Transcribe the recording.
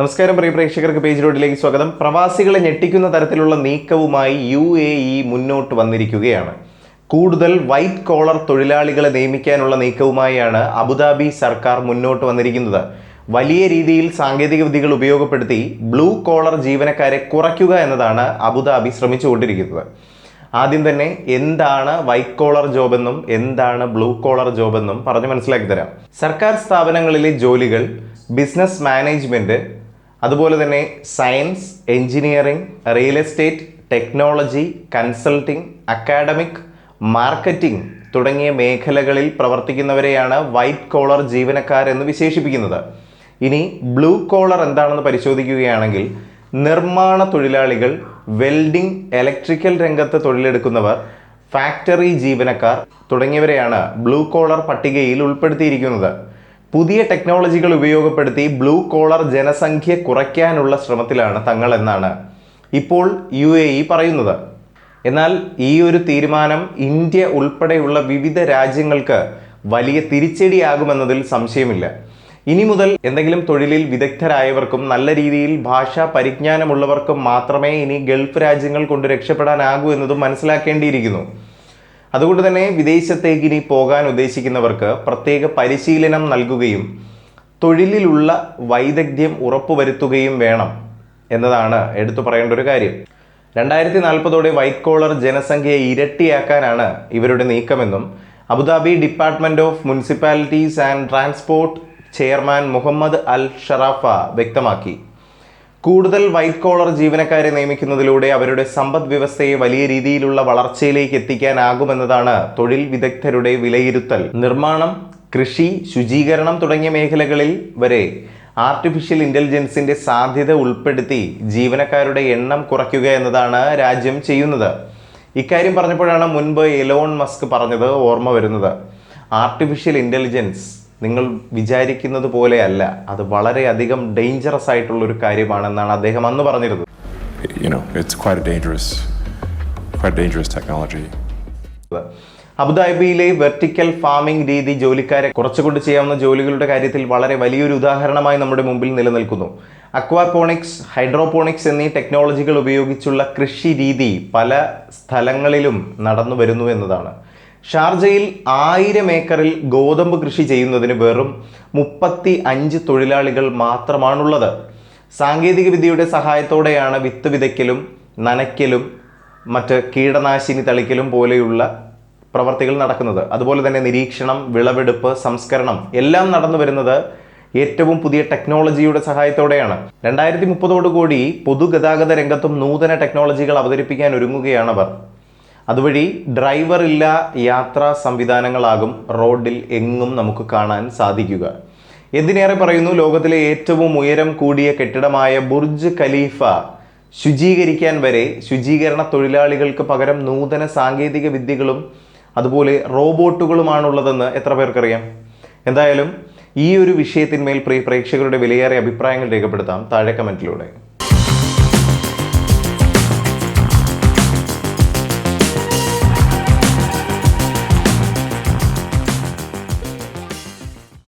നമസ്കാരം പ്രിയ പ്രേക്ഷകർക്ക് പേജ് റോഡിലേക്ക് സ്വാഗതം. പ്രവാസികളെ ഞെട്ടിക്കുന്ന തരത്തിലുള്ള നീക്കവുമായി യു എ ഇ മുന്നോട്ട് വന്നിരിക്കുകയാണ്. കൂടുതൽ വൈറ്റ് കോളർ തൊഴിലാളികളെ നിയമിക്കാനുള്ള നീക്കവുമായാണ് അബുദാബി സർക്കാർ മുന്നോട്ട് വന്നിരിക്കുന്നത്. വലിയ രീതിയിൽ സാങ്കേതിക വിദ്യകൾ ഉപയോഗപ്പെടുത്തി ബ്ലൂ കോളർ ജീവനക്കാരെ കുറയ്ക്കുക എന്നതാണ് അബുദാബി ശ്രമിച്ചുകൊണ്ടിരിക്കുന്നത്. ആദ്യം തന്നെ എന്താണ് വൈറ്റ് കോളർ ജോബെന്നും എന്താണ് ബ്ലൂ കോളർ ജോബെന്നും പറഞ്ഞ് മനസ്സിലാക്കി തരാം. സർക്കാർ സ്ഥാപനങ്ങളിലെ ജോലികൾ ബിസിനസ് മാനേജ്മെന്റ് അതുപോലെ തന്നെ science engineering real estate technology consulting academic marketing തുടങ്ങിയ മേഖലകളിൽ പ്രവർത്തിക്കുന്നവരെയാണ് വൈറ്റ് കോളർ ജീവനക്കാർ എന്ന് വിശേഷിപ്പിക്കുന്നത്. ഇനി ബ്ലൂ കോളർ എന്താണെന്ന് പരിശോധിക്കുകയാണെങ്കിൽ നിർമ്മാണ തൊഴിലാളികൾ വെൽഡിംഗ് ഇലക്ട്രിക്കൽ രംഗത്ത് തൊഴിലെടുക്കുന്നവർ ഫാക്ടറി ജീവനക്കാർ തുടങ്ങിയവരെയാണ് ബ്ലൂ കോളർ പട്ടികയിൽ ഉൾപ്പെടുത്തിയിരിക്കുന്നത്. പുതിയ ടെക്നോളജികൾ ഉപയോഗപ്പെടുത്തി ബ്ലൂ കോളർ ജനസംഖ്യ കുറയ്ക്കാനുള്ള ശ്രമത്തിലാണ് തങ്ങൾ എന്നാണ് ഇപ്പോൾ യു എ ഇ പറയുന്നത്. എന്നാൽ ഈ ഒരു തീരുമാനം ഇന്ത്യ ഉൾപ്പെടെയുള്ള വിവിധ രാജ്യങ്ങൾക്ക് വലിയ തിരിച്ചടിയാകുമെന്നതിൽ സംശയമില്ല. ഇനി മുതൽ എന്തെങ്കിലും തൊഴിലിൽ വിദഗ്ധരായവർക്കും നല്ല രീതിയിൽ ഭാഷാ പരിജ്ഞാനമുള്ളവർക്കും മാത്രമേ ഇനി ഗൾഫ് രാജ്യങ്ങൾ കൊണ്ട് രക്ഷപ്പെടാനാകൂ എന്നതും മനസ്സിലാക്കേണ്ടിയിരിക്കുന്നു. അതുകൊണ്ട് തന്നെ വിദേശത്തേക്ക് ഇനി പോകാൻ ഉദ്ദേശിക്കുന്നവർക്ക് പ്രത്യേക പരിശീലനം നൽകുകയും തൊഴിലിലുള്ള വൈദഗ്ധ്യം ഉറപ്പുവരുത്തുകയും വേണം എന്നതാണ് എടുത്തു പറയേണ്ട ഒരു കാര്യം. രണ്ടായിരത്തി നാൽപ്പതോടെ വൈറ്റ് കോളർ ജനസംഖ്യയെ ഇരട്ടിയാക്കാനാണ് ഇവരുടെ നീക്കമെന്നും Abu Dhabi department of municipalities and transport chairman Muhammad Al Sharafa വ്യക്തമാക്കി. കൂടുതൽ വൈറ്റ് കോളർ ജീവനക്കാരെ നിയമിക്കുന്നതിലൂടെ അവരുടെ സമ്പദ് വ്യവസ്ഥയെ വലിയ രീതിയിലുള്ള വളർച്ചയിലേക്ക് എത്തിക്കാനാകുമെന്നതാണ് തൊഴിൽ വിദഗ്ധരുടെ വിലയിരുത്തൽ. നിർമ്മാണം കൃഷി ശുചീകരണം തുടങ്ങിയ മേഖലകളിൽ വരെ ആർട്ടിഫിഷ്യൽ ഇന്റലിജൻസിന്റെ സാധ്യത ഉൾപ്പെടുത്തി ജീവനക്കാരുടെ എണ്ണം കുറയ്ക്കുക എന്നതാണ് രാജ്യം ചെയ്യുന്നത്. ഇക്കാര്യം പറഞ്ഞപ്പോഴാണ് മുൻപ് എലോൺ മസ്ക് പറഞ്ഞത് ഓർമ്മ വരുന്നത്. ആർട്ടിഫിഷ്യൽ ഇന്റലിജൻസ് നിങ്ങൾ വിചാരിക്കുന്നത് പോലെയല്ല. അത് വളരെയധികം ഡേഞ്ചറസ് ആയിട്ടുള്ള ഒരു കാര്യമാണെന്നാണ് അദ്ദേഹം അന്ന് പറഞ്ഞിരുന്നത്. You know, it's quite a dangerous, quite dangerous technology. അബുദാബിയിലെ വെർട്ടിക്കൽ ഫാമിംഗ് രീതി ജോലിക്കാരെ കുറച്ചുകൊണ്ട് ചെയ്യാവുന്ന ജോലികളുടെ കാര്യത്തിൽ വളരെ വലിയൊരു ഉദാഹരണമായി നമ്മുടെ മുമ്പിൽ നിലനിൽക്കുന്നു. അക്വാപോണിക്സ് ഹൈഡ്രോപോണിക്സ് എന്നീ ടെക്നോളജികൾ ഉപയോഗിച്ചുള്ള കൃഷി രീതി പല സ്ഥലങ്ങളിലും നടന്നു വരുന്നു എന്നതാണ്. ഷാർജയിൽ ആയിരം ഏക്കറിൽ ഗോതമ്പ് കൃഷി ചെയ്യുന്നതിന് വെറും മുപ്പത്തി അഞ്ച് തൊഴിലാളികൾ മാത്രമാണുള്ളത്. സാങ്കേതിക വിദ്യയുടെ സഹായത്തോടെയാണ് വിത്ത് വിതയ്ക്കലും നനയ്ക്കലും മറ്റ് കീടനാശിനി തളിക്കലും പോലെയുള്ള പ്രവർത്തികൾ നടക്കുന്നത്. അതുപോലെ തന്നെ നിരീക്ഷണം വിളവെടുപ്പ് സംസ്കരണം എല്ലാം നടന്നു വരുന്നത് ഏറ്റവും പുതിയ ടെക്നോളജിയുടെ സഹായത്തോടെയാണ്. രണ്ടായിരത്തി മുപ്പതോടുകൂടി പൊതുഗതാഗത രംഗത്തും നൂതന ടെക്നോളജികൾ അവതരിപ്പിക്കാൻ ഒരുങ്ങുകയാണവർ അതുവഴി ഡ്രൈവർ ഇല്ല യാത്രാ സംവിധാനങ്ങളാകും റോഡിൽ എങ്ങും നമുക്ക് കാണാൻ സാധിക്കുക. എന്തിനേറെ പറയുന്നു ലോകത്തിലെ ഏറ്റവും ഉയരം കൂടിയ കെട്ടിടമായ ബുർജ് ഖലീഫ ശുചീകരിക്കാൻ വരെ ശുചീകരണ തൊഴിലാളികൾക്ക് പകരം നൂതന സാങ്കേതിക വിദ്യകളും അതുപോലെ റോബോട്ടുകളുമാണുള്ളതെന്ന് എത്ര പേർക്കറിയാം? എന്തായാലും ഈ ഒരു വിഷയത്തിന്മേൽ പ്രിയ പ്രേക്ഷകരുടെ വിലയേറെ അഭിപ്രായങ്ങൾ രേഖപ്പെടുത്താം താഴെ കമന്റിലൂടെ.